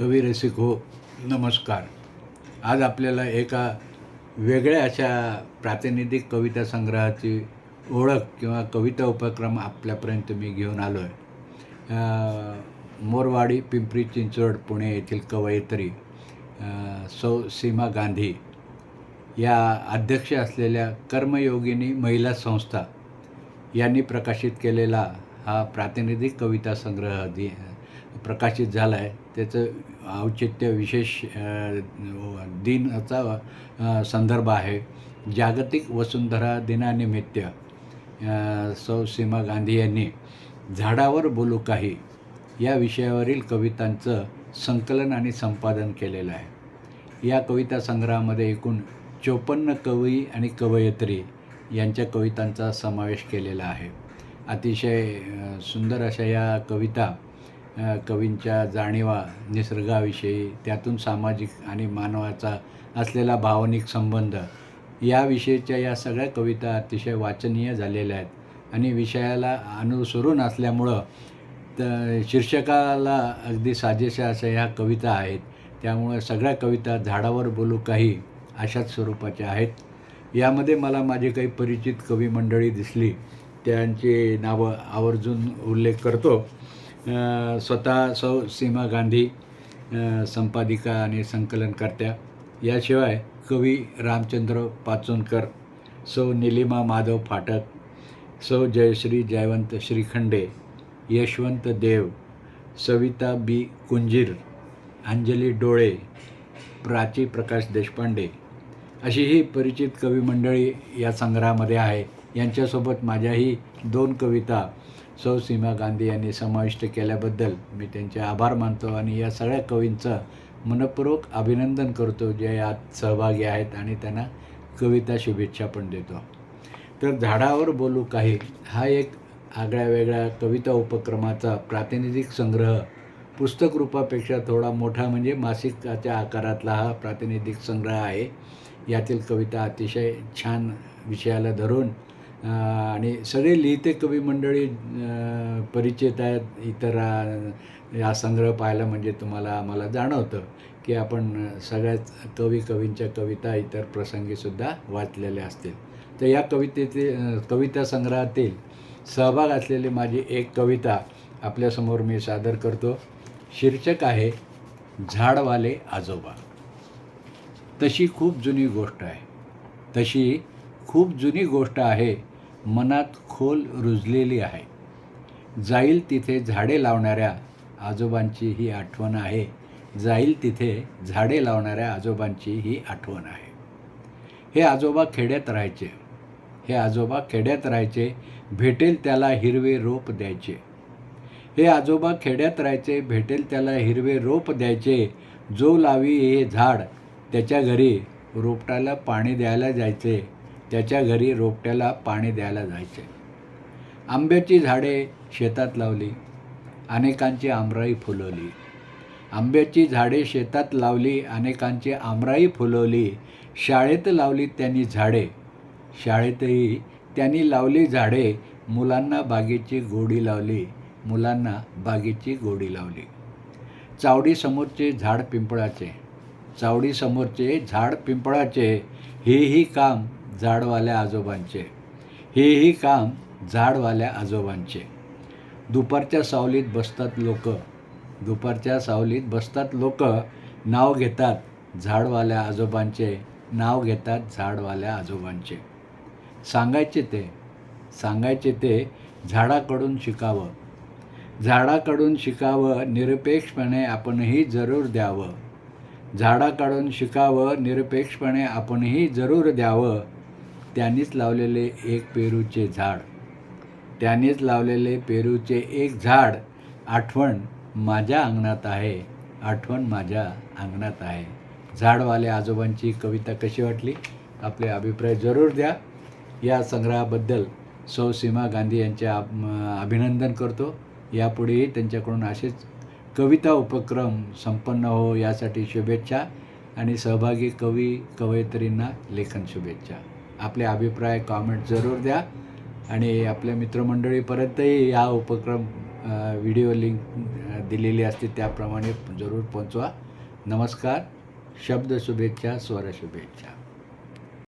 कवी रसिक हो नमस्कार. आज आपल्याला एका वेगळ्या अशा प्रातिनिधिक कविता संग्रहाची ओळख किंवा कविता उपक्रम आपल्यापर्यंत मी घेऊन आलो आहे मोरवाडी पिंपरी चिंचवड पुणे येथील कवयित्री सौ सीमा गांधी या अध्यक्ष असलेल्या कर्मयोगिनी महिला संस्था यांनी प्रकाशित केलेला हा प्रातिनिधिक कविता संग्रह दि प्रकाशित झाला आहे त्याचं औचित्य विशेष दिनचा दिनाचा संदर्भ आहे. जागतिक वसुंधरा दिनानिमित्त सौ सीमा गांधी यांनी झाडावर बोलू काही या विषयावरील कवितांचं संकलन आणि संपादन केलेलं आहे. या कविता संग्रहामध्ये एकूण चोपन्न कवी आणि कवयित्री यांच्या कवितांचा समावेश केलेला आहे. अतिशय सुंदर अशा या कविता कवींच्या जाणीवा निसर्गाविषयी त्यातून सामाजिक आणि मानवाचा असलेला भावनिक संबंध याविषयीच्या या सगळ्या कविता अतिशय वाचनीय झालेल्या आहेत. आणि विषयाला अनुसरून असल्यामुळं तर शीर्षकाला अगदी साजेशा अशा ह्या कविता आहेत. त्यामुळे सगळ्या कविता झाडावर बोलू काही अशाच स्वरूपाच्या आहेत. यामध्ये मला माझे काही परिचित कवी मंडळी दिसली. त्यांची नावं आवर्जून उल्लेख करतो. स्वतः सौ सीमा गांधी संपादिका आणि संकलनकर्त्या. याशिवाय कवी रामचंद्र पाचोनकर सौ निलिमा माधव फाटक सौ जयश्री जयवंत श्रीखंडे यशवंत देव सविता बी कुंजीर अंजली डोळे प्राची प्रकाश देशपांडे. अशी ही परिचित कवी मंडळी या संग्रहामध्ये आहे. यांच्यासोबत माझ्याही दोन कविता सौ सीमा गांधी यांनी समाविष्ट केल्याबद्दल मी त्यांचे आभार मानतो आणि या सगळ्या कवींचं मनपूर्वक अभिनंदन करतो जे यात सहभागी आहेत आणि त्यांना कविता शुभेच्छा पण देतो. तर झाडावर बोलू काही हा एक आगळ्या वेगळ्या कविता उपक्रमाचा प्रातिनिधिक संग्रह. पुस्तक रूपापेक्षा थोडा मोठा म्हणजे मासिकाच्या आकारातला हा प्रातिनिधिक संग्रह आहे. यातील कविता अतिशय छान विषयाला धरून आणि सगळे लिहिते कवी मंडळी परिचित आहेत. इतर या हा संग्रह पाहायला म्हणजे तुम्हाला आम्हाला जाणवतं की आपण सगळ्याच कवी कवींच्या कविता इतर प्रसंगीसुद्धा वाचलेल्या असतील. तर या कवितेतील कविता संग्रहातील सहभाग असलेली माझी एक कविता आपल्यासमोर मी सादर करतो. शीर्षक आहे झाडवाले आजोबा. तशी खूप जुनी गोष्ट आहे. तशी खूप जुनी गोष्ट आहे. मनात खोल रुजलेली आहे. जाईल तिथे झाडे लावणाऱ्या आजोबांची ही आठवण आहे. जाईल तिथे झाडे लावणाऱ्या आजोबांची ही आठवण आहे. हे आजोबा खेड्यात राहायचे. हे आजोबा खेड्यात राहायचे. भेटेल त्याला हिरवे रोप द्यायचे. हे आजोबा खेड्यात राहायचे. भेटेल त्याला हिरवे रोप द्यायचे. जो लावी हे झाड त्याच्या घरी रोपटाला पाणी द्यायला जायचे. त्याच्या घरी रोपट्याला पाणी द्यायला जायचे. आंब्याची झाडे शेतात लावली. अनेकांची आमराई फुलवली. आंब्याची झाडे शेतात लावली अनेकांची आमराई फुलवली. शाळेत लावली त्यांनी झाडे. शाळेतही त्यांनी लावली झाडे. मुलांना बागेची गोडी लावली. मुलांना बागेची गोडी लावली. चावडीसमोरचे झाड पिंपळाचे. चावडीसमोरचे झाड पिंपळाचे. हेही काम झाडवाल्या आजोबांचे. हेही काम झाडवाल्या आजोबांचे. दुपारच्या सावलीत बसतात लोक. दुपारच्या सावलीत बसतात लोक. नाव घेतात झाडवाल्या आजोबांचे. नाव घेतात झाडवाल्या आजोबांचे. सांगायचे ते. सांगायचे ते झाडाकडून शिकावं. झाडाकडून शिकावं निरपेक्षपणे आपणही जरूर द्यावं. झाडाकडून शिकावं निरपेक्षपणे आपणही जरूर द्यावं. त्यांनीच लावलेले एक पेरूचे झाड. त्यांनीच लावलेले पेरूचे एक झाड आठवण माझ्या अंगणात आहे. आठवण माझ्या अंगणात आहे. झाडवाल्या आजोबांची कविता कशी वाटली? आपले अभिप्राय जरूर द्या. या संग्रहाबद्दल सौ सीमा गांधी यांचे अभिनंदन करतो. यापुढेही त्यांच्याकडून असेच कविता उपक्रम संपन्न हो यासाठी शुभेच्छा आणि सहभागी कवी कवयित्रींना लेखन शुभेच्छा. आपले अभिप्राय कॉमेंट जरूर द्या. आणि आपल्या मित्रमंडळीपर्यंतही हा उपक्रम व्हिडिओ लिंक दिलेली असते त्याप्रमाणे जरूर पोचवा नमस्कार. शब्द शुभेच्छा स्वर शुभेच्छा.